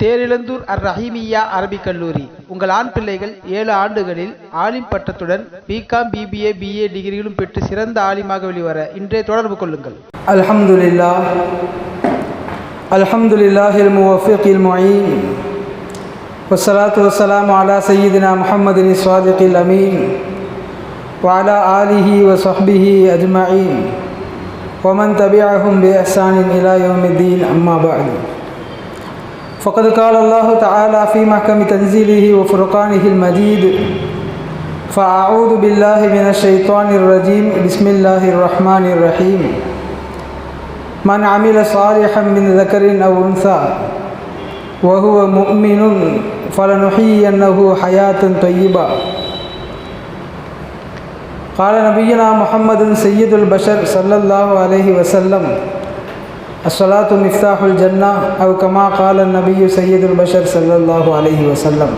தேரிழந்தூர் அர் ரஹீமியா அரபிக் கல்லூரி உங்கள் ஆண் பிள்ளைகள் ஏழு ஆண்டுகளில் ஆலிம் பட்டத்துடன் பிகாம் பிபிஏ பிஏ டிகிரிகளும் பெற்று சிறந்த ஆலிமாக வெளிவர இன்றே தொடர்பு கொள்ளுங்கள் الحمد لله الحمد لله الموفق المعين والصلاة والسلام على سيدنا محمد الصادق الأمين وعلى آله وصحبه أجمعين ومن تبعهم بإحسان إلى يوم الدين أما بعد فقد قال الله تعالى في محكم تنزيله وفرقانه المجيد فأعوذ بالله من الشيطان الرجيم. بسم الله الرحمن الرحيم. من عمل صالحا من ذكر أو أنثى وهو مؤمن فلنحيينه حياة طيبة. قال نبينا محمد سيد البشر صلى الله عليه وسلم الصلاة مفتاح الجنة أو كما قال النبي سيد البشر صلى الله عليه وسلم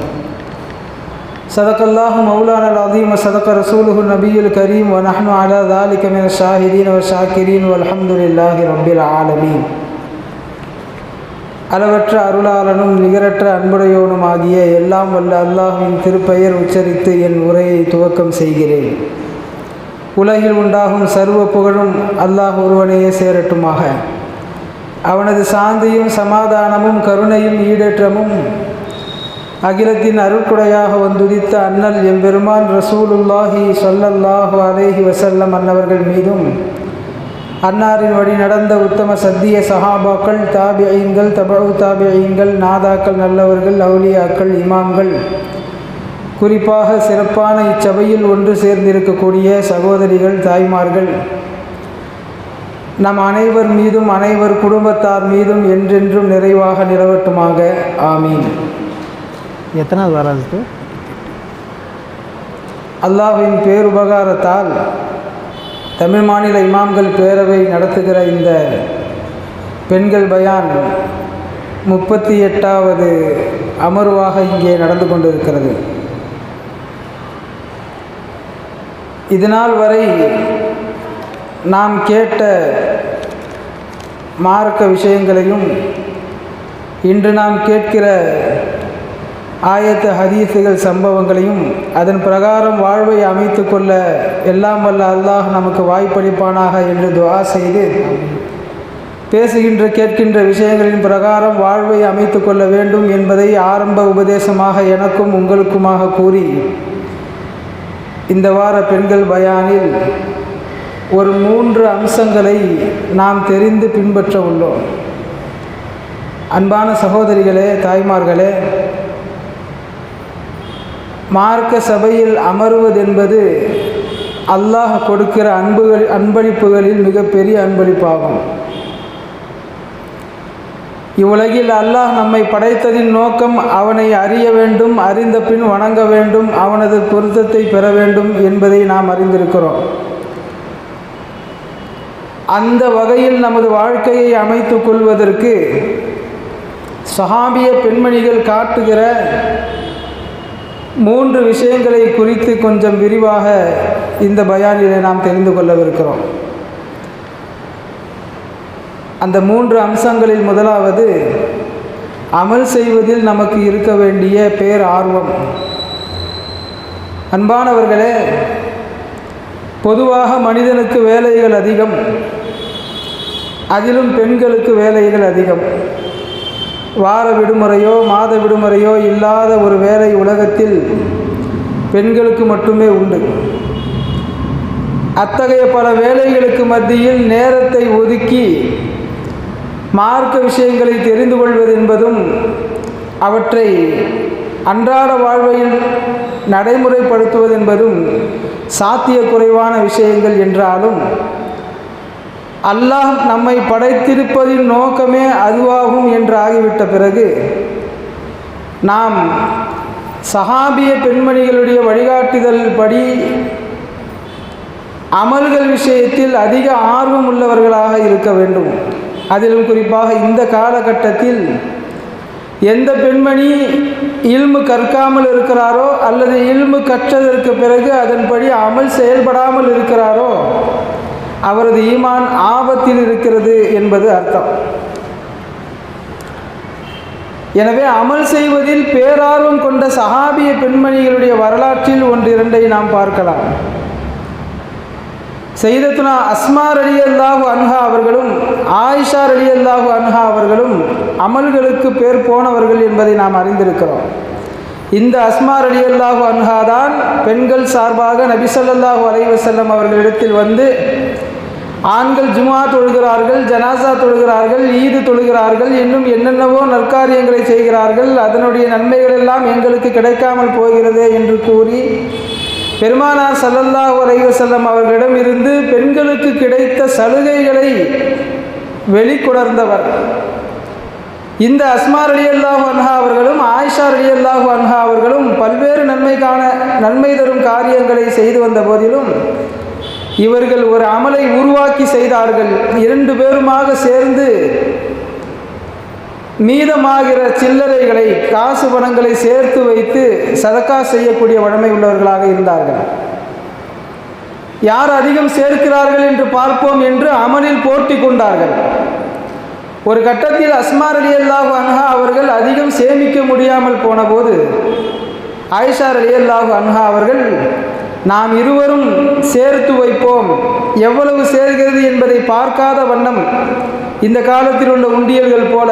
صدق الله مولانا العظيم وصدق رسوله النبي الكريم ونحن على ذلك من الشاهدين والشاكرين والحمد لله رب العالمين அளவற்ற அருளாளனும் நிகரற்ற அன்புடையோனும் ஆகிய எல்லாம் வல்ல அல்லாஹ்வின் திருப்பெயர் உச்சரித்து என் உரையை துவக்கம் செய்கிறேன் உலகில் உண்டாகும் சர்வ புகழும் அல்லாஹ் ஒருவனையே சேரட்டுமாக அவனது சாந்தியும் சமாதானமும் கருணையும் ஈடேற்றமும் அகிலத்தின் அருட்குடையாக வந்துதித்த அண்ணல் எம்பெருமான் ரசூலுல்லாஹி சொல்லல்லாஹு அலேஹி வசல்லம் அன்னவர்கள் மீதும் அன்னாரின் வழி நடந்த உத்தம சத்திய சஹாபாக்கள் தாபியங்கள் தபு தாபியங்கள் நாதாக்கள் நல்லவர்கள் அவுலியாக்கள் இமாம்கள் குறிப்பாக சிறப்பான இச்சபையில் ஒன்று சேர்ந்திருக்கக்கூடிய சகோதரிகள் தாய்மார்கள் நம் அனைவர் மீதும் அனைவர் குடும்பத்தார் மீதும் என்றென்றும் நிறைவாக நிலவட்டுமாக. ஆமீன். எத்தனாவது வராது அல்லாஹ்வின் பேருபகாரத்தால் தமிழ் மாநில இமாம்கள் பேரவை நடத்துகிற இந்த பெண்கள் பயான் முப்பத்தி எட்டாவது அமர்வாக இங்கே நடந்து கொண்டிருக்கிறது. இதனால் வரை நாம் கேட்ட மார்க்க விஷயங்களையும் இன்று நாம் கேட்கிற ஆயத்த ஹதீசுகள் சம்பவங்களையும் அதன் பிரகாரம் வாழ்வை அமைத்து கொள்ள எல்லாம் வல்ல அல்லாஹ் நமக்கு வாய்ப்பளிப்பானாக என்று துவா செய்து பேசுகின்ற கேட்கின்ற விஷயங்களின் பிரகாரம் வாழ்வை அமைத்து கொள்ள வேண்டும் என்பதை ஆரம்ப உபதேசமாக எனக்கும் உங்களுக்குமாக கூறி இந்த வார பெண்கள் பயானில் ஒரு மூன்று அம்சங்களை நாம் தெரிந்து பின்பற்ற உள்ளோம். அன்பான சகோதரிகளே தாய்மார்களே மார்க்க சபையில் அமர்வதென்பது அல்லாஹ் கொடுக்கிற அன்புகள் அன்பளிப்புகளில் மிகப்பெரிய அன்பளிப்பாகும். இவ்வுலகில் அல்லாஹ் நம்மை படைத்ததின் நோக்கம் அவனை அறிய வேண்டும் அறிந்த பின் வணங்க வேண்டும் அவனது பொருத்தத்தை பெற வேண்டும் என்பதை நாம் அறிந்திருக்கிறோம். அந்த வகையில் நமது வாழ்க்கையை அமைத்து கொள்வதற்கு சஹாபிய பெண்மணிகள் காட்டுகிற மூன்று விஷயங்களை குறித்து கொஞ்சம் விரிவாக இந்த பயானிலே நாம் தெரிந்து கொள்ளவிருக்கிறோம். அந்த மூன்று அம்சங்களில் முதலாவது அமல் செய்வதில் நமக்கு இருக்க வேண்டிய பேர் ஆர்வம். அன்பானவர்களே பொதுவாக மனிதனுக்கு வேலைகள் அதிகம். அதிலும் பெண்களுக்கு வேலைகள் அதிகம். வார விடுமுறையோ மாத விடுமுறையோ இல்லாத ஒரு வேலை உலகத்தில் பெண்களுக்கு மட்டுமே உண்டு. அத்தகைய பல வேலைகளுக்கு மத்தியில் நேரத்தை ஒதுக்கி மார்க்க விஷயங்களை தெரிந்து கொள்வது என்பதும் அவற்றை அன்றாட வாழ்வையில் நடைமுறைப்படுத்துவது என்பதும் சாத்திய குறைவான விஷயங்கள் என்றாலும் அல்லாஹ் நம்மை படைத்திருப்பதின் நோக்கமே அதுவாகும் என்று ஆகிவிட்ட பிறகு நாம் சஹாபிய பெண்மணிகளுடைய வழிகாட்டுதல் படி அமல்கள் விஷயத்தில் அதிக ஆர்வம் உள்ளவர்களாக இருக்க வேண்டும். அதிலும் குறிப்பாக இந்த காலகட்டத்தில் எந்த பெண்மணி இல்மு கற்காமல் இருக்கிறாரோ அல்லது இல்மு கற்றதற்கு பிறகு அதன்படி அமல் செயல்படாமல் இருக்கிறாரோ அவரது ஈமான் ஆபத்தில் இருக்கிறது என்பது அர்த்தம். எனவே அமல் செய்வதில் பேரார்வம் கொண்ட சஹாபிய பெண்மணிகளுடைய வரலாற்றில் ஒன்றிரண்டை நாம் பார்க்கலாம். செய்தத்துனா அஸ்மார் அலி அல்லாஹு அன்ஹா அவர்களும் ஆயிஷா அலி அல்லாஹு அன்ஹா அவர்களும் அமல்களுக்கு பேர் போனவர்கள் என்பதை நாம் அறிந்திருக்கிறோம். இந்த அஸ்மார் அலி அல்லாஹு அன்ஹா தான் பெண்கள் சார்பாக நபிசல்லாஹு அலைவசல்லம் அவர்களிடத்தில் வந்து ஆண்கள் ஜுமா தொழுகிறார்கள் ஜனாசா தொழுகிறார்கள் ஈது தொழுகிறார்கள் இன்னும் என்னென்னவோ நற்காரியங்களை செய்கிறார்கள். அதனுடைய நன்மைகள் எல்லாம் எங்களுக்கு கிடைக்காமல் போகிறதே என்று கூறி பெருமானார் சல்லல்லா அலைஹி அவர்களிடம் இருந்து பெண்களுக்கு கிடைத்த சலுகைகளை வெளிக்கொணர்ந்தவர். இந்த அஸ்மார் அலி அல்லாஹ் அன்ஹா அவர்களும் ஆயிஷா அலி அல்லாஹ் அன்ஹா அவர்களும் பல்வேறு நன்மைக்கான நன்மை தரும் காரியங்களை செய்து வந்த போதிலும் இவர்கள் ஒரு அமலை உருவாக்கி செய்தார்கள். இரண்டு பேருமாக சேர்ந்து மீதமாகிற சில்லறைகளை காசு பணங்களை சேர்த்து வைத்து சதக்கா செய்யக்கூடிய வழமை உள்ளவர்களாக இருந்தார்கள். யார் அதிகம் சேர்க்கிறார்கள் என்று பார்ப்போம் என்று அமலில் போட்டி கொண்டார்கள். ஒரு கட்டத்தில் அஸ்மார் அலி அல்லாஹு அன்ஹா அவர்கள் அதிகம் சேமிக்க முடியாமல் போனபோது ஆயிஷார் அலி அல்லாஹு அன்ஹா அவர்கள் நாம் இருவரும் சேர்த்து வைப்போம். எவ்வளவு சேர்கிறது என்பதை பார்க்காத வண்ணம் இந்த காலத்தில் உள்ள உண்டியல்கள் போல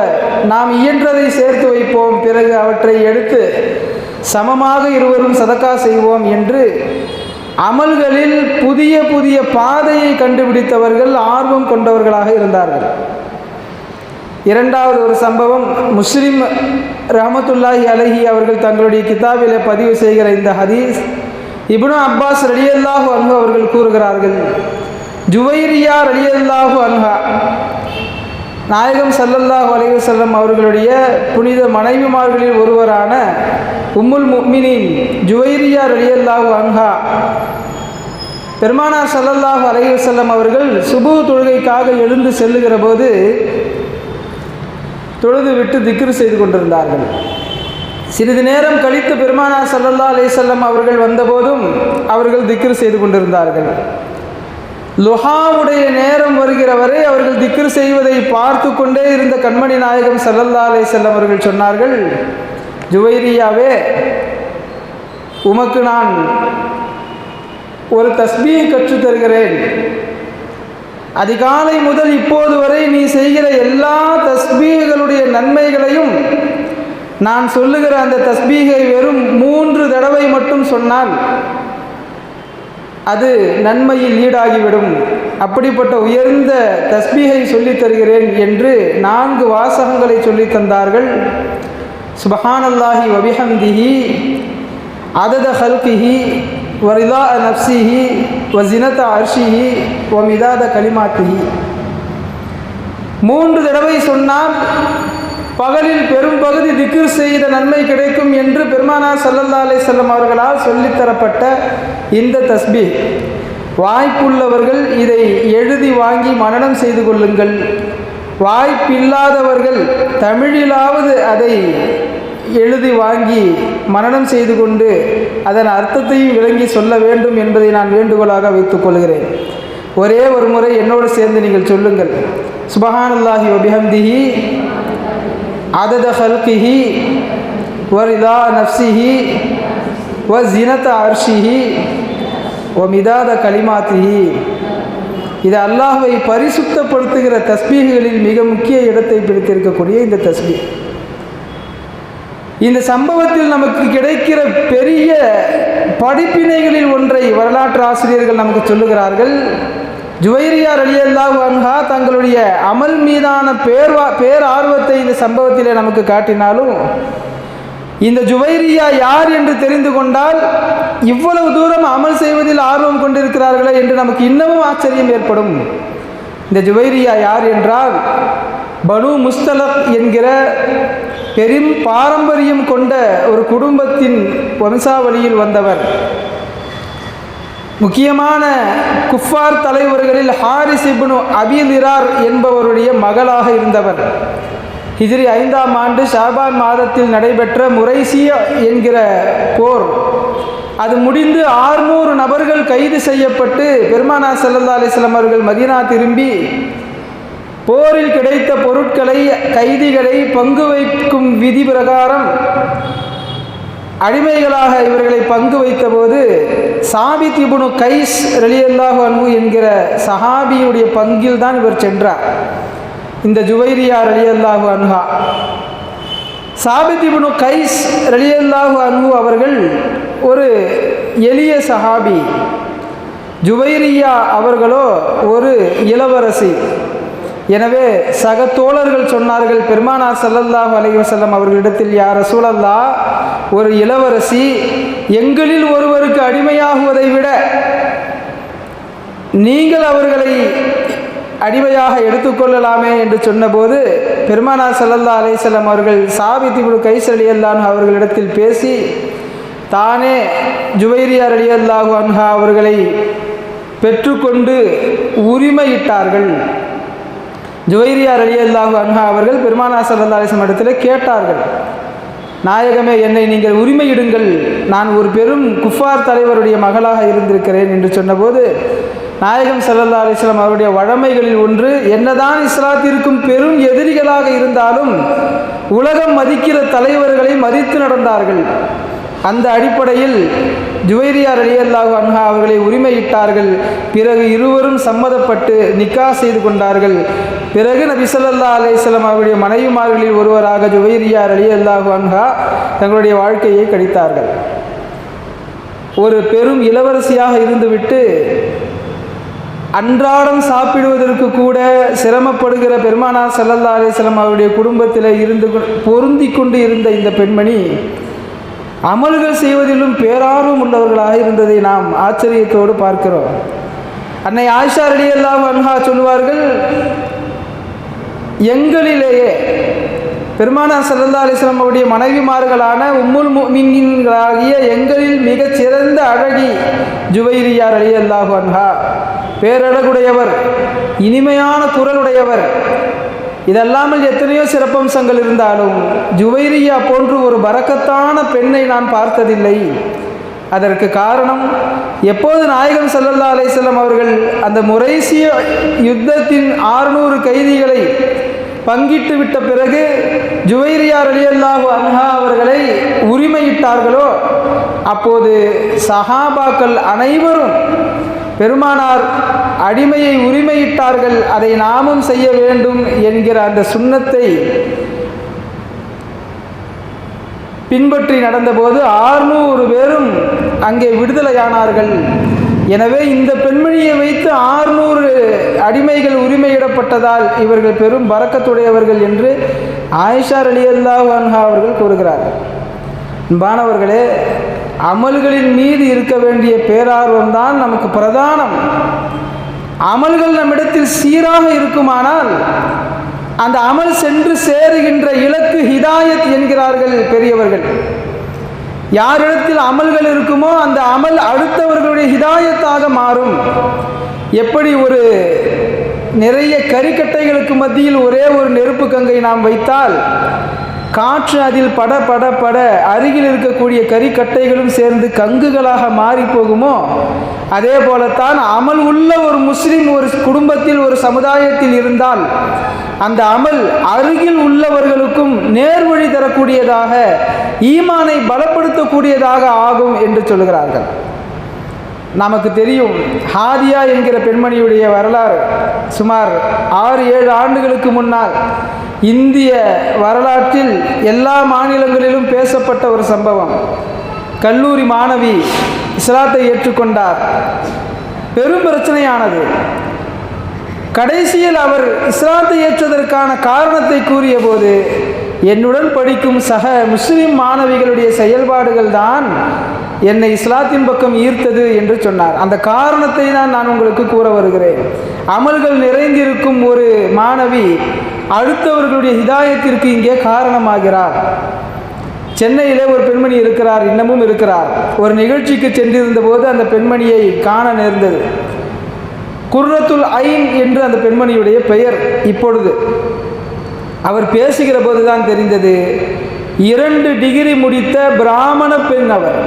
நாம் இயன்றதை சேர்த்து வைப்போம். பிறகு அவற்றை எடுத்து சமமாக இருவரும் சதக்கா செய்வோம் என்று அமல்களில் புதிய புதிய பாதையை கண்டுபிடித்தவர்கள் ஆர்வம் கொண்டவர்களாக இருந்தார்கள். இரண்டாவது ஒரு சம்பவம் முஸ்லிம் ரஹமத்துல்லாஹி அலஹி அவர்கள் தங்களுடைய கிதாபிலே பதிவு செய்கிற இந்த ஹதீஸ் இப்னு அப்பாஸ் ரலியல்லாஹு அன்ஹு அவர்கள் கூறுகிறார்கள் ஜுவைரியா ரலியல்லாஹு அன்ஹா நாயகம் சல்லல்லாஹு அலைஹி வஸல்லம் அவர்களுடைய புனித மனைவிமார்களில் ஒருவரான உம்முல் முக்மினின் ஜுவைரியா ரலியல்லாஹு அன்ஹா பெருமானார் சல்லல்லாஹு அலைஹி வஸல்லம் அவர்கள் சுபு தொழுகைக்காக எழுந்து செல்லுகிற போது தொழுது விட்டு திக்ரு செய்து கொண்டிருந்தார்கள். சிறிது நேரம் கழித்து பெருமானார் சல்லல்லா அலிசல்லம் அவர்கள் வந்தபோதும் அவர்கள் திக்ரு செய்து கொண்டிருந்தார்கள். லுஹாவுடைய நேரம் வருகிற வரை அவர்கள் திக்ரு செய்வதை பார்த்து கொண்டே இருந்த கண்மணி நாயகம் சல்லல்லா அலிசல்லம் அவர்கள் சொன்னார்கள் ஜுவைரியாவே உமக்கு நான் ஒரு தஸ்பியை கற்றுத் தருகிறேன். அதிகாலை முதல் இப்போது வரை நீ செய்கிற எல்லா தஸ்பீகளுடைய நன்மைகளையும் நான் சொல்லுகிற அந்த தஸ்பீகை வெறும் மூன்று தடவை மட்டும் சொன்னால் அது நன்மையில் ஈடாகிவிடும். அப்படிப்பட்ட உயர்ந்த தஸ்பீகை சொல்லித் தருகிறேன் என்று நான்கு வாசகங்களை சொல்லித் தந்தார்கள். சுபஹானல்லாஹி வபிஹந்திஹி அதத ஹல்கிஹி வரிதா நப்சிஹி வசினத அர்ஷிஹி வமிதாத களிமாத்திஹி மூன்று தடவை சொன்னால் பகலில் பெரும் பகுதி திக்ர் செய்த நன்மை கிடைக்கும் என்று பெருமானா சல்லல்லா அலிசல்லம் அவர்களால் சொல்லித்தரப்பட்ட இந்த தஸ்பி. வாய்ப்புள்ளவர்கள் இதை எழுதி வாங்கி மனனம் செய்து கொள்ளுங்கள். வாய்ப்பில்லாதவர்கள் தமிழிலாவது அதை எழுதி வாங்கி மனனம் செய்து கொண்டு அதன் அர்த்தத்தையும் விளங்கி சொல்ல வேண்டும் என்பதை நான் வேண்டுகோளாக வைத்துக் கொள்கிறேன். ஒரே ஒரு முறை என்னோடு சேர்ந்து நீங்கள் சொல்லுங்கள். சுபஹானல்லாஹி ஒபிஹம்திஹி عدد خلقه ورضا نفسه வ عرشه அர்ஷிஹி வ மிதாத கலிமாத்திஹி இது அல்லாஹுவை பரிசுத்தப்படுத்துகிற தஸ்பீகளில் மிக முக்கிய இடத்தை பிடித்திருக்கக்கூடிய இந்த தஸ்பீக் இந்த சம்பவத்தில் நமக்கு கிடைக்கிற பெரிய படிப்பினைகளில் ஒன்றை வரலாற்று ஆசிரியர்கள் நமக்கு சொல்லுகிறார்கள். ஜுவைரியார் அலியல்லாஹு அன்ஹா தங்களுடைய அமல் மீதான பேர்வா பேரார்வத்தை இந்த சம்பவத்திலே நமக்கு காட்டினாலும் இந்த ஜுவைரியா யார் என்று தெரிந்து கொண்டால் இவ்வளவு தூரம் அமல் செய்வதில் ஆர்வம் கொண்டிருக்கிறார்களே என்று நமக்கு இன்னமும் ஆச்சரியம் ஏற்படும். இந்த ஜுவைரியா யார் என்றால் பனு முஸ்தலப் என்கிற பெரும் பாரம்பரியம் கொண்ட ஒரு குடும்பத்தின் வம்சாவளியில் வந்தவர். முக்கியமான குஃபார் தலைவர்களில் ஹாரிஸ் இப்னு அபிலிரார் என்பவருடைய மகளாக இருந்தவர். ஹிஜ்ரி ஐந்தாம் ஆண்டு ஷாபான் மாதத்தில் நடைபெற்ற முரைசிய என்கிற போர். அது முடிந்து ஆறுநூறு நபர்கள் கைது செய்யப்பட்டு பெருமானா சல்லல்லா அலிஸ்லாம் அவர்கள் மதீனா திரும்பி போரில் கிடைத்த பொருட்களை கைதிகளை பங்கு வைக்கும் விதி பிரகாரம் அடிமைகளாக இவர்களை பங்கு வைத்தபோது சாபித் இபுனு கைஸ் ரலியல்லாஹு அன்பு என்கிற சஹாபியுடைய பங்கில் தான் இவர் சென்றார். இந்த ஜுவைரியா ரலியல்லாஹு அன்ஹா. சாபித் இபுனு கைஸ் ரலியல்லாஹு அன்பு அவர்கள் ஒரு எளிய சஹாபி. ஜுவைரியா அவர்களோ ஒரு இளவரசி. எனவே சக தோழர்கள் சொன்னார்கள் பெருமானார் ஸல்லல்லாஹு அலைவசல்லம் அவர்களிடத்தில் யார் ரசூலல்லா ஒரு இளவரசி எங்களில் ஒருவருக்கு அடிமையாகுவதை விட நீங்கள் அவர்களை அடிமையாக எடுத்துக்கொள்ளலாமே என்று சொன்னபோது பெருமானார் சல்லல்லா அலைஹி அவர்கள் சாபித் இப்னு கைஸ் ரலியல்லாஹு அவர்களிடத்தில் பேசி தானே ஜுவைரியார் அலியல்லாஹு அன்ஹா அவர்களை பெற்றுக்கொண்டு உரிமையிட்டார்கள். ஜுவைரியா ரலியல்லாஹு அன்ஹா அவர்கள் பெருமானா சல்லா அலிஸ்லம் இடத்துல கேட்டார்கள். நாயகமே என்னை நீங்கள் உரிமையிடுங்கள். நான் ஒரு பெரும் குஃபார் தலைவருடைய மகளாக இருந்திருக்கிறேன் என்று சொன்னபோது நாயகம் சல்லல்லா அலிஸ்லாம் அவருடைய வழமைகளில் ஒன்று என்னதான் இஸ்லாத்திற்கும் பெரும் எதிரிகளாக இருந்தாலும் உலகம் மதிக்கிற தலைவர்களை மதித்து நடந்தார்கள். அந்த அடிப்படையில் ஜுவைரியார் அலியல்லாஹு அன்ஹா அவர்களை உரிமையிட்டார்கள். பிறகு இருவரும் சம்மதப்பட்டு நிக்கா செய்து கொண்டார்கள். பிறகு நபிசல்லா ஸல்லல்லாஹு அவருடைய மனைவிமார்களில் ஒருவராக ஜுவைரியார் அலியல்லாஹு அன்ஹா தங்களுடைய வாழ்க்கையை கழித்தார்கள் ஒரு பெரும் இளவரசியாக இருந்துவிட்டு அன்றாடம் சாப்பிடுவதற்கு கூட சிரமப்படுகிற பெருமானா சல்லல்லா அலிஸ்லாம் அவருடைய குடும்பத்தில் இருந்து கொ- கொண்டு இருந்த இந்த பெண்மணி அமல்கள் செய்வதிலும் பேரார்வம் உள்ளவர்களாக இருந்ததை நாம் ஆச்சரியத்தோடு பார்க்கிறோம். அன்னை ஆயிஷா ரலியல்லாஹு அன்ஹா சொல்வார்கள் எங்களிலேயே பெருமானா சல்லல்லா அலிஸ்லாம் அவருடைய மனைவிமார்களான உம்முல் முமின்களாகிய எங்களில் மிகச் சிறந்த அழகி ஜுவைரியார் அலி அல்லாஹு அன்ஹா பேரழகுடையவர் இனிமையான குரலுடையவர் இதல்லாமல் எத்தனையோ சிறப்பம்சங்கள் இருந்தாலும் ஜுவைரியா போன்று ஒரு பறக்கத்தான பெண்ணை நான் பார்த்ததில்லை. அதற்கு காரணம் எப்போது நாயகம் சல்லல்லா அலைஹி அவர்கள் அந்த முரைசிய யுத்தத்தின் ஆறுநூறு கைதிகளை பங்கிட்டு விட்ட பிறகு ஜுவைரியார் அலியல்லாஹு அன்ஹா அவர்களை உரிமையிட்டார்களோ அப்போது சஹாபாக்கள் அனைவரும் பெருமானார் அடிமையை உரிமையிட்டார்கள் அதை நாமும் செய்ய வேண்டும் என்கிற அந்த சுண்ணத்தை பின்பற்றி நடந்தபோது ஆறுநூறு பேரும் அங்கே விடுதலையானார்கள். எனவே இந்த பெண்மணியை வைத்து ஆறுநூறு அடிமைகள் உரிமையிடப்பட்டதால் இவர்கள் பெரும் பறக்கத்துடையவர்கள் என்று ஆயிஷா அலி அன்ஹா அவர்கள் கூறுகிறார் அன்பானவர்களே அமல்களின் மீது இருக்க வேண்டிய பேரார்வம் தான் நமக்கு பிரதானம். அமல்கள் நம்மிடத்தில் சீராக இருக்குமானால் அந்த அமல் சென்று சேருகின்ற இலக்கு ஹிதாயத் என்கிறார்கள் பெரியவர்கள். யாரிடத்தில் அமல்கள் இருக்குமோ அந்த அமல் அடுத்தவர்களுடைய ஹிதாயத்தாக மாறும். எப்படி ஒரு நிறைய கறிக்கட்டைகளுக்கு மத்தியில் ஒரே ஒரு நெருப்பு கங்கை நாம் வைத்தால் காற்று அதில் பட பட பட அருகில் இருக்கக்கூடிய கறிக்கட்டைகளும் சேர்ந்து கங்குகளாக மாறி போகுமோ அதே போலத்தான் அமல் உள்ள ஒரு முஸ்லிம் ஒரு குடும்பத்தில் ஒரு சமுதாயத்தில் இருந்தால் அந்த அமல் அருகில் உள்ளவர்களுக்கும் நேர்வழி தரக்கூடியதாக ஈமானை பலப்படுத்தக்கூடியதாக ஆகும் என்று சொல்கிறார்கள். நமக்கு தெரியும் ஹாதியா என்கிற பெண்மணியுடைய வரலாறு. சுமார் ஆறு ஏழு ஆண்டுகளுக்கு முன்னால் இந்திய வரலாற்றில் எல்லா மாநிலங்களிலும் பேசப்பட்ட ஒரு சம்பவம். கல்லூரி மாணவி இஸ்லாத்தை ஏற்றுக்கொண்டார். பெரும் பிரச்சனையானது. கடைசியில் அவர் இஸ்லாத்தை ஏற்றதற்கான காரணத்தை கூறிய போது என்னுடன் படிக்கும் சக முஸ்லிம் மாணவிகளுடைய செயல்பாடுகள் தான் என்னை இஸ்லாத்தின் பக்கம் ஈர்த்தது என்று சொன்னார். அந்த காரணத்தை தான் நான் உங்களுக்கு கூற வருகிறேன். அமல்கள் நிறைந்திருக்கும் ஒரு மாணவி அடுத்தவர்களுடைய ஹிதாயத்திற்கு இங்கே காரணமாகிறார். சென்னையிலே ஒரு பெண்மணி இருக்கிறார் இன்னமும் இருக்கிறார். ஒரு நிகழ்ச்சிக்கு சென்றிருந்த போது அந்த பெண்மணியை காண நேர்ந்தது. குர்ரத்துல் ஐன் என்று அந்த பெண்மணியுடைய பெயர் இப்பொழுது. அவர் பேசுகிற போதுதான் தெரிந்தது இரண்டு டிகிரி முடித்த பிராமண பெண் அவர்.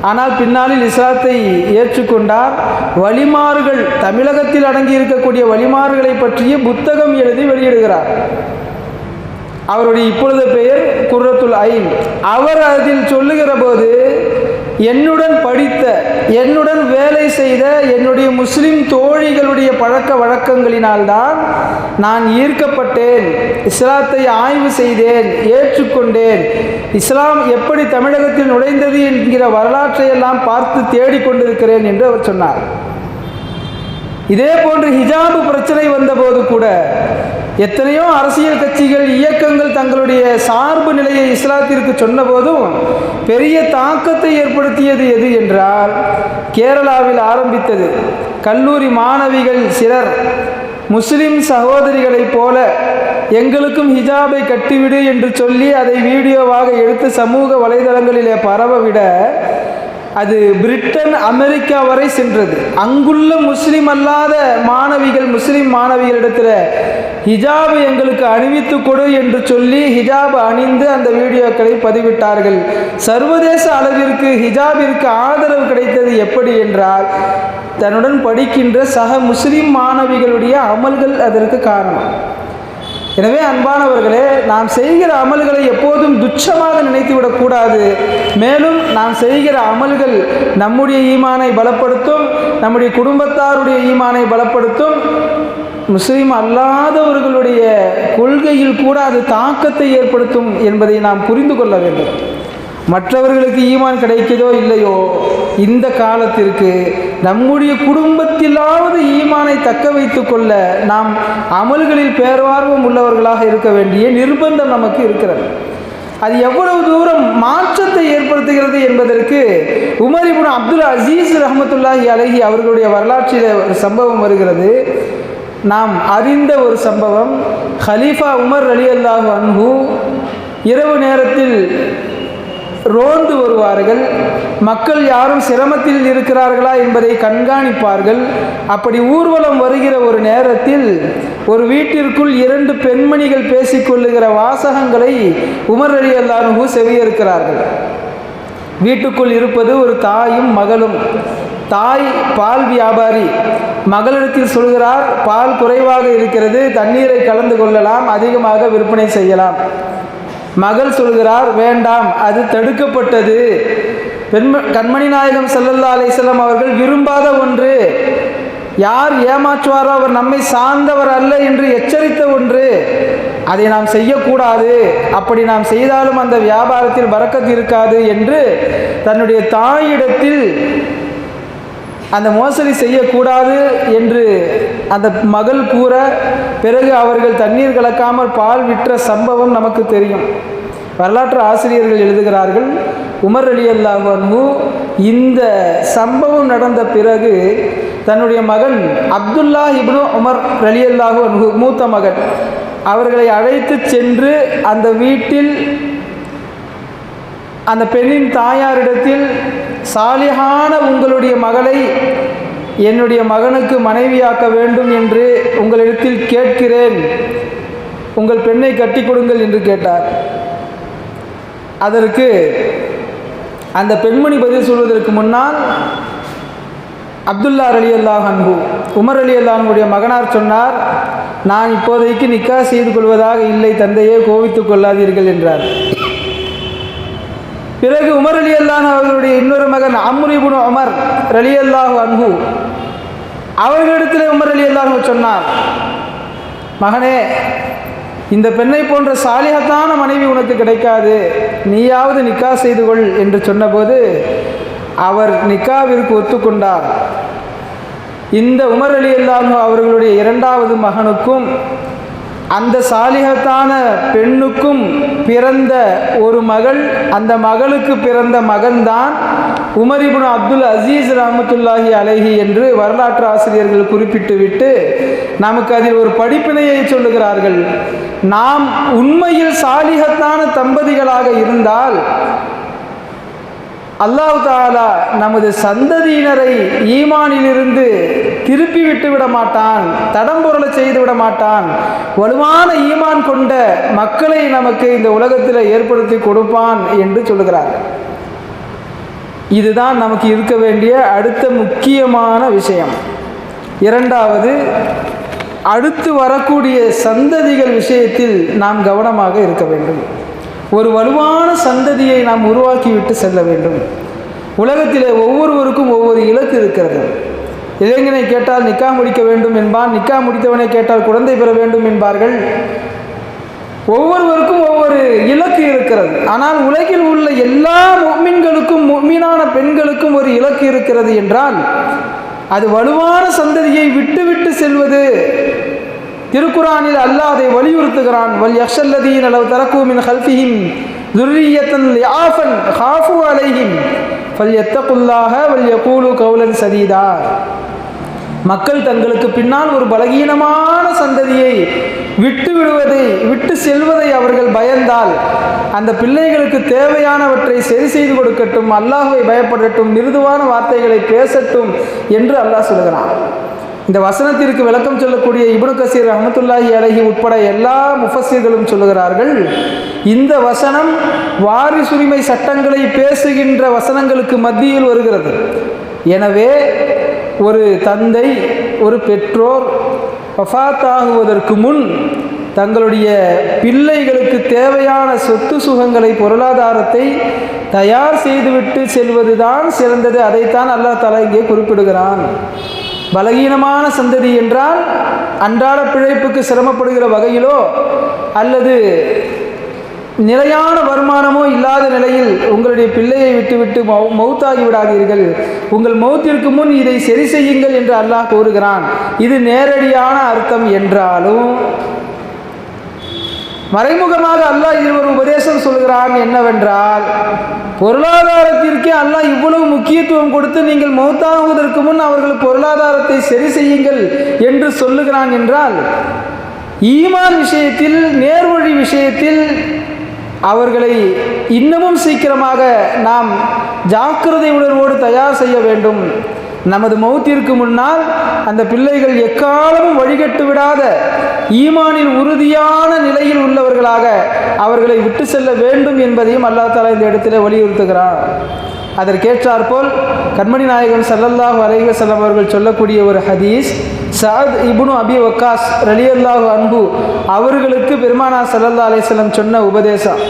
ஆனால் பின்னாளில் இஸ்லாத்தை ஏற்றுக்கொண்டார். வழிமாறுகள் தமிழகத்தில் அடங்கி இருக்கக்கூடிய வழிமாறுகளை பற்றிய புத்தகம் எழுதி வெளியிடுகிறார். அவருடைய இப்பொழுது பெயர் குர்ரத்துல் ஐன். அவர் அதில் சொல்லுகிற போது என்னுடன் படித்த என்னுடன் வேலை செய்த என்னுடைய முஸ்லிம் தோழிகளுடைய பழக்க வழக்கங்களினால்தான் நான் ஈர்க்கப்பட்டேன் இஸ்லாத்தை ஆய்வு செய்தேன் ஏற்றுக்கொண்டேன். இஸ்லாம் எப்படி தமிழகத்தில் நுழைந்தது என்கிற வரலாற்றையெல்லாம் பார்த்து தேடிக்கொண்டிருக்கிறேன் என்று அவர் சொன்னார். இதே போன்று ஹிஜாபு பிரச்சனை வந்தபோது கூட எத்தனையோ அரசியல் கட்சிகள் இயக்கங்கள் தங்களுடைய சார்பு நிலையை இஸ்லாத்திற்கு சொன்னபோதும் பெரிய தாக்கத்தை ஏற்படுத்தியது எது என்றால் கேரளாவில் ஆரம்பித்தது கல்லூரி மாணவிகள் சிலர் முஸ்லிம் சகோதரிகளைப் போல எங்களுக்கும் ஹிஜாபை கட்டிவிடு என்று சொல்லி அதை வீடியோவாக எடுத்து சமூக வலைதளங்களிலே பரவவிட அது பிரிட்டன் அமெரிக்கா வரை சென்றது. அங்குள்ள முஸ்லீம் அல்லாத மாணவிகள் முஸ்லீம் மாணவிகளிடத்தில் ஹிஜாபு எங்களுக்கு அணிவித்து கொடு என்று சொல்லி ஹிஜாப் அணிந்து அந்த வீடியோக்களை பதிவிட்டார்கள். சர்வதேச அளவிற்கு ஹிஜாபிற்கு ஆதரவு கிடைத்தது எப்படி என்றால் தன்னுடன் படிக்கின்ற சக முஸ்லீம் மாணவிகளுடைய அமல்கள் அதற்கு காரணம். எனவே அன்பானவர்களே நாம் செய்கிற அமல்களை எப்போதும் துச்சமாக நினைத்து விடக்கூடாது மேலும் நாம் செய்கிற அமல்கள் நம்முடைய ஈமானை பலப்படுத்தும் நம்முடைய குடும்பத்தாருடைய ஈமானை பலப்படுத்தும். முஸ்லீம் அல்லாதவர்களுடைய கொள்கையில் கூட அது தாக்கத்தை ஏற்படுத்தும் என்பதை நாம் புரிந்து கொள்ள வேண்டும். மற்றவர்களுக்கு ஈமான் கிடைக்குதோ இல்லையோ இந்த காலத்திற்கு நம்முடைய குடும்பத்திலாவது ஈமானை தக்க வைத்து கொள்ள நாம் அமல்களில் பேர்வார்வம் உள்ளவர்களாக இருக்க வேண்டிய நிர்பந்தம் நமக்கு இருக்கிறது. அது எவ்வளவு தூரம் மாற்றத்தை ஏற்படுத்துகிறது என்பதற்கு உமர் இப்னு அப்துல் அசீஸ் ரஹமத்துல்லாஹி அலஹி அவர்களுடைய வரலாற்றில் ஒரு சம்பவம் வருகிறது. நாம் அறிந்த ஒரு சம்பவம் ஹலீஃபா உமர் அலி அல்லாஹு அன்பு இரவு நேரத்தில் ரோந்து வருவார்கள். மக்கள் யாரும் சிரமத்தில் இருக்கிறார்களா என்பதை கண்காணிப்பார்கள். அப்படி ஊர்வலம் வருகிற ஒரு நேரத்தில் ஒரு வீட்டிற்குள் இரண்டு பெண்மணிகள் பேசிக்கொள்ளுகிற வாசகங்களை உமர் அலி அல்லாஹு செவியிருக்கிறார்கள் வீட்டுக்குள் இருப்பது ஒரு தாயும் மகளும். தாய் பால் வியாபாரி. மகளிடத்தில் சொல்கிறார் பால் குறைவாக இருக்கிறது தண்ணீரை கலந்து கொள்ளலாம் அதிகமாக விற்பனை செய்யலாம். மகள் சொல்கிறார் வேண்டாம் அது தடுக்கப்பட்டது. பெண்ம கண்மணி நாயகம் செல்லல்லா அலிஸ்லாம் அவர்கள் விரும்பாத ஒன்று. யார் ஏமாற்றுவாரோ அவர் நம்மை சார்ந்தவர் அல்ல என்று எச்சரித்த ஒன்று. அதை நாம் செய்யக்கூடாது. அப்படி நாம் செய்தாலும் அந்த வியாபாரத்தில் வரக்கத்து இருக்காது என்று தன்னுடைய தாயிடத்தில் அந்த மோசடி செய்யக்கூடாது என்று அந்த மகள் கூற பிறகு அவர்கள் தண்ணீர் கலக்காமல் பால் விற்ற சம்பவம் நமக்கு தெரியும். வரலாற்று ஆசிரியர்கள் எழுதுகிறார்கள் உமர் அலி அல்லாஹு இந்த சம்பவம் நடந்த பிறகு தன்னுடைய மகன் அப்துல்லா இப்னு உமர் அலி அல்லாஹு மூத்த மகன் அவர்களை அழைத்து சென்று அந்த வீட்டில் அந்த பெண்ணின் தாயாரிடத்தில் சாலிகான உங்களுடைய மகளை என்னுடைய மகனுக்கு மனைவியாக்க வேண்டும் என்று உங்களிடத்தில் கேட்கிறேன். உங்கள் பெண்ணை கட்டி கொடுங்கள் என்று கேட்டார். அதற்கு அந்த பெண்மணி பதில் சொல்வதற்கு முன்னால் அப்துல்லா அலி அல்லாஹ் அன்பு உமர் அலி அல்லாஹனுடைய மகனார் சொன்னார் நான் இப்போதைக்கு நிக்கா செய்து கொள்வதாக இல்லை தந்தையே கோவித்துக் கொள்ளாதீர்கள் என்றார். பிறகு உமர் அலி அல்லாஹ் அவர்களுடைய இன்னொரு மகன் அம்ருபுன் உமர் அலி அல்லாஹு அன்பு அவர்களிடத்தில் உமர் அலி அல்லாஹு சொன்னார் மகனே இந்த பெண்ணை போன்ற சாலிகத்தான மனைவி உனக்கு கிடைக்காது. நீயாவது நிக்கா செய்து கொள் என்று சொன்னபோது அவர் நிக்காவிற்கு ஒத்துக்கொண்டார். இந்த உமர் அலி அல்லாஹு அவர்களுடைய இரண்டாவது மகனுக்கும் அந்த சாலிகத்தான பெண்ணுக்கும் பிறந்த ஒரு மகள் அந்த மகளுக்கு பிறந்த மகன்தான் உமரிபுன் அப்துல் அசீஸ் ரஹமத்துல்லாஹி அலஹி என்று வரலாற்று ஆசிரியர்கள் குறிப்பிட்டு விட்டு நமக்கு அதில் ஒரு படிப்பினையை சொல்லுகிறார்கள். நாம் உண்மையில் சாலிகத்தான தம்பதிகளாக இருந்தால் அல்லாஹ் தாலா நமது சந்ததியினரை ஈமானிலிருந்து திருப்பி விட்டு விட மாட்டான் தடம்பொருளை செய்து விட மாட்டான். வலுவான ஈமான் கொண்ட மக்களை நமக்கு இந்த உலகத்தில் ஏற்படுத்தி கொடுப்பான் என்று சொல்லுகிறார். இதுதான் நமக்கு இருக்க வேண்டிய அடுத்த முக்கியமான விஷயம். இரண்டாவது அடுத்து வரக்கூடிய சந்ததிகள் விஷயத்தில் நாம் கவனமாக இருக்க வேண்டும். ஒரு வலுவான சந்ததியை நாம் உருவாக்கிவிட்டு செல்ல வேண்டும். உலகத்திலே ஒவ்வொருவருக்கும் ஒவ்வொரு இலக்கு இருக்கிறது. இளைஞனை கேட்டால் நிக்கா முடிக்க வேண்டும் என்பான். நிக்கா முடித்தவனை கேட்டால் குழந்தை பெற வேண்டும் என்பார்கள். ஒவ்வொருவருக்கும் ஒவ்வொரு இலக்கு இருக்கிறது. ஆனால் உலகில் உள்ள எல்லா மீன்களுக்கும் மீனான பெண்களுக்கும் ஒரு இலக்கு இருக்கிறது என்றால் அது வலுவான சந்ததியை விட்டுவிட்டு செல்வது திருக்குறானில் அல்லாஹ் அதை வலியுறுத்துகிறான். வல் யக்ஷல்லதீன் அளவு தரக்கூமின் ஹல்ஃபிஹிம் துர்ரியத்தன் யாஃபன் ஹாஃபு அலைஹிம் ஃபல் எத்தகுல்லாக வல் யகூலு கவுலன் சதீதா மக்கள் தங்களுக்கு பின்னால் ஒரு பலகீனமான சந்ததியை விட்டு விடுவதை விட்டு செல்வதை அவர்கள் பயந்தால் அந்த பிள்ளைகளுக்கு தேவையானவற்றை சரி செய்து கொடுக்கட்டும் அல்லாஹுவை பயப்படட்டும் மிருதுவான வார்த்தைகளை பேசட்டும் என்று அல்லாஹ் சொல்கிறான். இந்த வசனத்திற்கு விளக்கம் சொல்லக்கூடிய இப்னு கசீர் ரஹமத்துல்லாஹி அலஹி உட்பட எல்லா முஃபஸிர்களும் சொல்லுகிறார்கள் இந்த வசனம் வாரிசுரிமை சட்டங்களை பேசுகின்ற வசனங்களுக்கு மத்தியில் வருகிறது. எனவே ஒரு தந்தை ஒரு பெற்றோர் வஃபாத்தாகுவதற்கு முன் தங்களுடைய பிள்ளைகளுக்கு தேவையான சொத்து சுகங்களை பொருளாதாரத்தை தயார் செய்துவிட்டு செல்வதுதான் சிறந்தது. அதைத்தான் அல்லாஹ் தலா இங்கே குறிப்பிடுகிறான். பலகீனமான சந்ததி என்றால் அன்றாட பிழைப்புக்கு சிரமப்படுகிற வகையிலோ அல்லது நிலையான வருமானமோ இல்லாத நிலையில் உங்களுடைய பிள்ளையை விட்டுவிட்டு மௌ மௌத்தாகி விடாதீர்கள் உங்கள் மௌத்திற்கு முன் இதை சரி செய்யுங்கள் என்று அல்லாஹ் கூறுகிறான். இது நேரடியான அர்த்தம் என்றாலும் மறைமுகமாக அல்லாஹ் இதில் ஒரு உபதேசம் சொல்கிறான் என்னவென்றால் பொருளாதாரத்திற்கே அல்லாஹ் இவ்வளவு முக்கியத்துவம் கொடுத்து நீங்கள் மௌத்தாகுவதற்கு முன் அவர்கள் பொருளாதாரத்தை சரி செய்யுங்கள் என்று சொல்லுகிறான் என்றால் ஈமான் விஷயத்தில் நேர்வழி விஷயத்தில் அவர்களை இன்னமும் சீக்கிரமாக நாம் ஜாக்கிரதை உணர்வோடு தயார் செய்ய வேண்டும். நமது மௌத்திற்கு முன்னால் அந்த பிள்ளைகள் எக்காலமும் வழிகட்டு விடாத ஈமானில் உறுதியான நிலையில் உள்ளவர்களாக அவர்களை விட்டு செல்ல வேண்டும் என்பதையும் அல்லா தாலா இந்த இடத்திலே வலியுறுத்துகிறார் அதற்கேற்றாற்போல் கண்மணி நாயகன் சல்லல்லாஹு அலைஹி செல்லம் அவர்கள் சொல்லக்கூடிய ஒரு ஹதீஸ் சாத் இபுனு அபி வக்காஸ் ரலியல்லாஹு அன்பு அவர்களுக்கு பெருமானா சல்லல்லா செல்லம் சொன்ன உபதேசம்.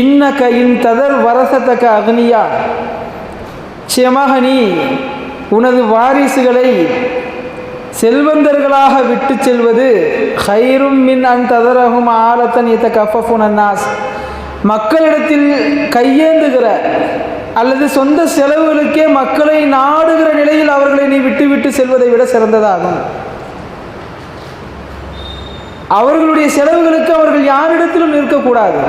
இன்ன இன் ததர் வரசத்தக்க அக்னியா. நிச்சயமாக நீ உனது வாரிசுகளை செல்வந்தர்களாக விட்டு செல்வது ஹைரும் மின் அன் ததரகும் ஆலத்தன் இத்த கஃபுனாஸ் மக்களிடத்தில் கையேந்துகிற அல்லது சொந்த செலவுகளுக்கே மக்களை நாடுகிற நிலையில் அவர்களை நீ விட்டு விட்டு செல்வதை விட சிறந்ததாகும். அவர்களுடைய செலவுகளுக்கு அவர்கள் யாரிடத்திலும் இருக்கக்கூடாது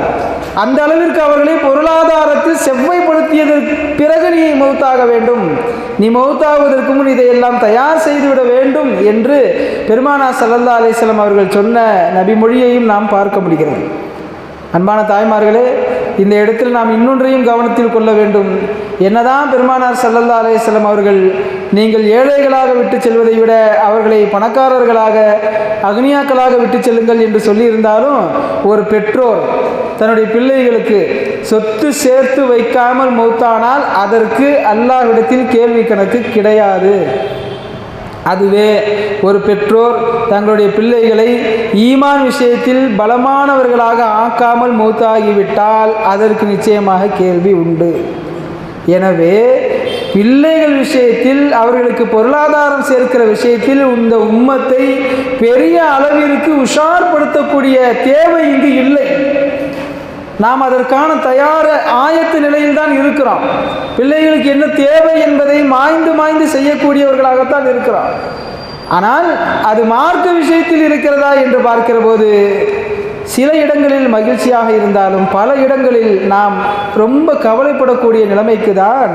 அந்த அளவிற்கு அவர்களை பொருளாதாரத்தில் செவ்வாய்ப்படுத்தியதற்கு பிறகு நீ மௌத்தாக வேண்டும். நீ மௌத்தாகுவதற்கு முன் இதையெல்லாம் தயார் செய்துவிட வேண்டும் என்று பெருமானா சல்லல்லா அலிஸ்லாம் அவர்கள் சொன்ன நபிமொழியையும் நாம் பார்க்க முடிகிறது. அன்பான தாய்மார்களே இந்த இடத்தில் நாம் இன்னொன்றையும் கவனத்தில் கொள்ள வேண்டும். என்னதான் பெருமானார் சல்லல்லா அலையம் அவர்கள் நீங்கள் ஏழைகளாக விட்டு செல்வதை விட அவர்களை பணக்காரர்களாக அக்னியாக்களாக விட்டு செல்லுங்கள் என்று சொல்லியிருந்தாலும் ஒரு பெற்றோர் தன்னுடைய பிள்ளைகளுக்கு சொத்து சேர்த்து வைக்காமல் மௌத்தானால் அதற்கு அல்லாஹ்விடத்தில் கேள்வி கணக்கு கிடையாது. அதுவே ஒரு பெற்றோர் தங்களுடைய பிள்ளைகளை ஈமான் விஷயத்தில் பலமானவர்களாக ஆக்காமல் மூத்தாகிவிட்டால் அதற்கு நிச்சயமாக கேள்வி உண்டு. எனவே பிள்ளைகள் விஷயத்தில் அவர்களுக்கு பொருளாதாரம் சேர்க்கிற விஷயத்தில் இந்த உம்மத்தை பெரிய அளவிற்கு உஷார்படுத்தக்கூடிய தேவை இங்கு இல்லை. நாம் அதற்கான தயார ஆயத்த நிலையில் தான் இருக்கிறோம். பிள்ளைகளுக்கு என்ன தேவை என்பதை மாய்ந்து மாய்ந்து செய்யக்கூடியவர்களாகத்தான் இருக்கிறோம். ஆனால் அது மார்க்க விஷயத்தில் இருக்கிறதா என்று பார்க்கிற போது சில இடங்களில் மகிழ்ச்சியாக இருந்தாலும் பல இடங்களில் நாம் ரொம்ப கவலைப்படக்கூடிய நிலைமைக்கு தான்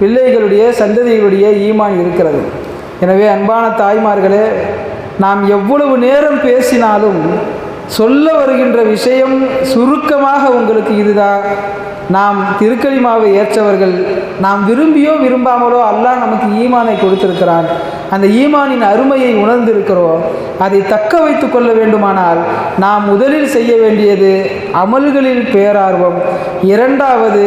பிள்ளைகளுடைய சந்ததிகளுடைய ஈமான் இருக்கிறது. எனவே அன்பான தாய்மார்களே நாம் எவ்வளவு நேரம் பேசினாலும் சொல்ல வருகின்ற விஷயம் சுருக்கமாக உங்களுக்கு இதுதான். நாம் திருக்கலிமாவை ஏற்றவர்கள் நாம் விரும்பியோ விரும்பாமலோ அல்லாஹ் நமக்கு ஈமானை கொடுத்திருக்கிறான். அந்த ஈமானின் அருமையை உணர்ந்திருக்கிறோம். அதை தக்க வைத்து கொள்ள வேண்டுமானால் நாம் முதலில் செய்ய வேண்டியது அமல்களில் பேரார்வம். இரண்டாவது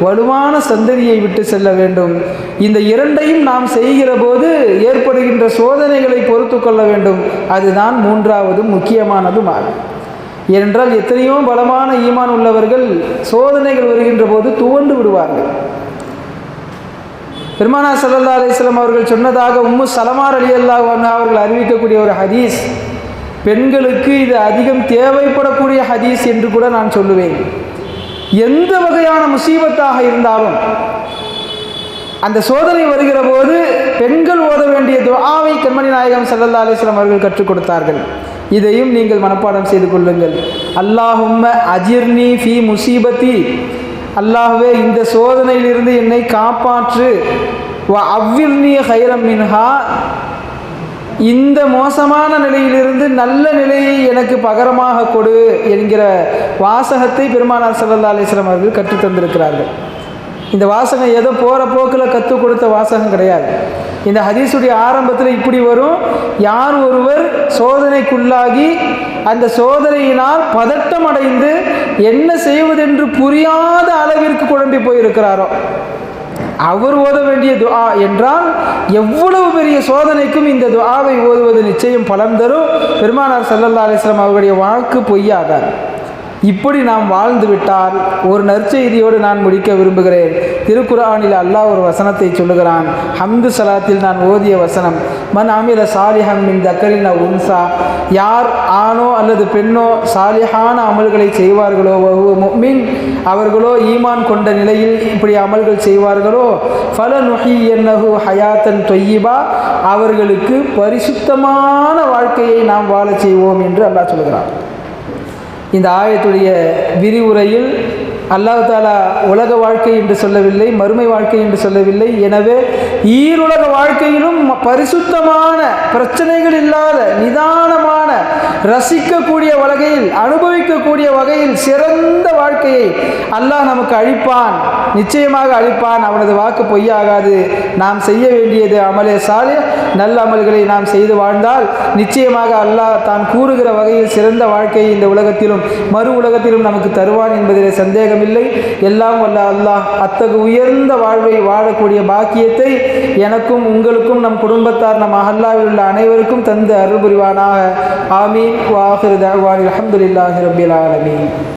வலுவான சந்ததியை விட்டு செல்ல வேண்டும். இந்த இரண்டையும் நாம் செய்கிற போது ஏற்படுகின்ற சோதனைகளை பொறுத்து கொள்ள வேண்டும். அதுதான் மூன்றாவதும் முக்கியமானதும் ஆகும் ஏனென்றால் எத்தனையோ பலமான ஈமான் உள்ளவர்கள் சோதனைகள் வருகின்ற போது துவண்டு விடுவார்கள். பெருமானா சல்லா அலிஸ்லாம் அவர்கள் சொன்னதாக உம்மு சலமார் அலி அல்லா அவர்கள் அறிவிக்கக்கூடிய ஒரு ஹதீஸ் பெண்களுக்கு இது அதிகம் தேவைப்படக்கூடிய ஹதீஸ் என்று கூட நான் சொல்லுவேன். எந்த வகையான முசீபத்தாக இருந்தாலும் அந்த சோதனை வருகிற போது பெண்கள் ஓத வேண்டிய துவாவை கண்மணி நாயகம் சல்லல்லா அலிஸ்லாம் அவர்கள் கற்றுக் கொடுத்தார்கள். இதையும் நீங்கள் மனப்பாடம் செய்து கொள்ளுங்கள். அல்லாஹும்ம அஜிர்னி ஃபி முசீபத்தி. அல்லாஹுவே இந்த சோதனையிலிருந்து என்னை காப்பாற்று. வ அவ்விர்னி ஹைரம் மின்ஹா. இந்த மோசமான நிலையிலிருந்து நல்ல நிலையை எனக்கு பகரமாக கொடு என்கிற வாசகத்தை பெருமானார் சல்லா அலிஸ்லாம் அவர்கள் கற்றுத்தந்திருக்கிறார்கள் இந்த வாசகம் ஏதோ போகிற போக்கில் கற்றுக் கொடுத்த வாசகம் கிடையாது. இந்த ஹதீஸுடைய ஆரம்பத்தில் இப்படி வரும். யார் ஒருவர் சோதனைக்குள்ளாகி அந்த சோதனையினால் பதட்டம் அடைந்து என்ன செய்வதென்று புரியாத அளவிற்கு குழம்பி போயிருக்கிறாரோ அவர் ஓத வேண்டிய துஆ என்றால் எவ்வளவு பெரிய சோதனைக்கும் இந்த துஆவை ஓதுவது நிச்சயம் பலன் தரும். பெருமானார் சல்லல்லா அலிஸ்லாம் அவருடைய வாக்கு பொய்யாகாது. இப்படி நாம் வாழ்ந்து விட்டால் ஒரு நற்செய்தியோடு நான் முடிக்க விரும்புகிறேன். திருக்குறானில் அல்லாஹ் ஒரு வசனத்தை சொல்லுகிறான். ஹம்து சலாத்தில் நான் ஓதிய வசனம் மன் அமில சாலிஹம் மின் தக்கரின உன்சா. யார் ஆணோ அல்லது பெண்ணோ சாலிஹான அமல்களை செய்வார்களோ மின் அவர்களோ ஈமான் கொண்ட நிலையில் இப்படி அமல்கள் செய்வார்களோ ஃபல நுஹி என்னஹு ஹயாத்தன் தொய்யிபா. அவர்களுக்கு பரிசுத்தமான வாழ்க்கையை நாம் வாழச் செய்வோம் என்று அல்லாஹ் சொல்கிறான் இந்த ஆயத்துடைய விரிவுரையில் அல்லாஹ் தாலா உலக வாழ்க்கை என்று சொல்லவில்லை மறுமை வாழ்க்கை என்று சொல்லவில்லை. எனவே ஈருலக வாழ்க்கையிலும் பரிசுத்தமான பிரச்சனைகள் இல்லாத நிதானமான ரசிக்கக்கூடிய வகையில் அனுபவிக்கக்கூடிய வகையில் சிறந்த வாழ்க்கையை அல்லாஹ் நமக்கு அழிப்பான் நிச்சயமாக அழிப்பான் அவனது வாக்கு பொய்யாகாது. நாம் செய்ய வேண்டியது அமலே சாலே நல்ல அமல்களை நாம் செய்து வாழ்ந்தால் நிச்சயமாக அல்லாஹ் தான் கூறுகிற வகையில் சிறந்த வாழ்க்கையை இந்த உலகத்திலும் மறு உலகத்திலும் நமக்கு தருவான் என்பதிலே சந்தேகமில்லை. எல்லாம் வல்ல அல்லாஹ் அத்தகு உயர்ந்த வாழ்வை வாழக்கூடிய பாக்கியத்தை எனக்கும் உங்களுக்கும் நம் குடும்பத்தார் நம் அஹல்லாவில் உள்ள அனைவருக்கும் தந்து அருள் புரிவானாக. ஆமீன். வாஹிர் தகவான் அஹமதுல்லாஹி ரபில் ஆலமீன்.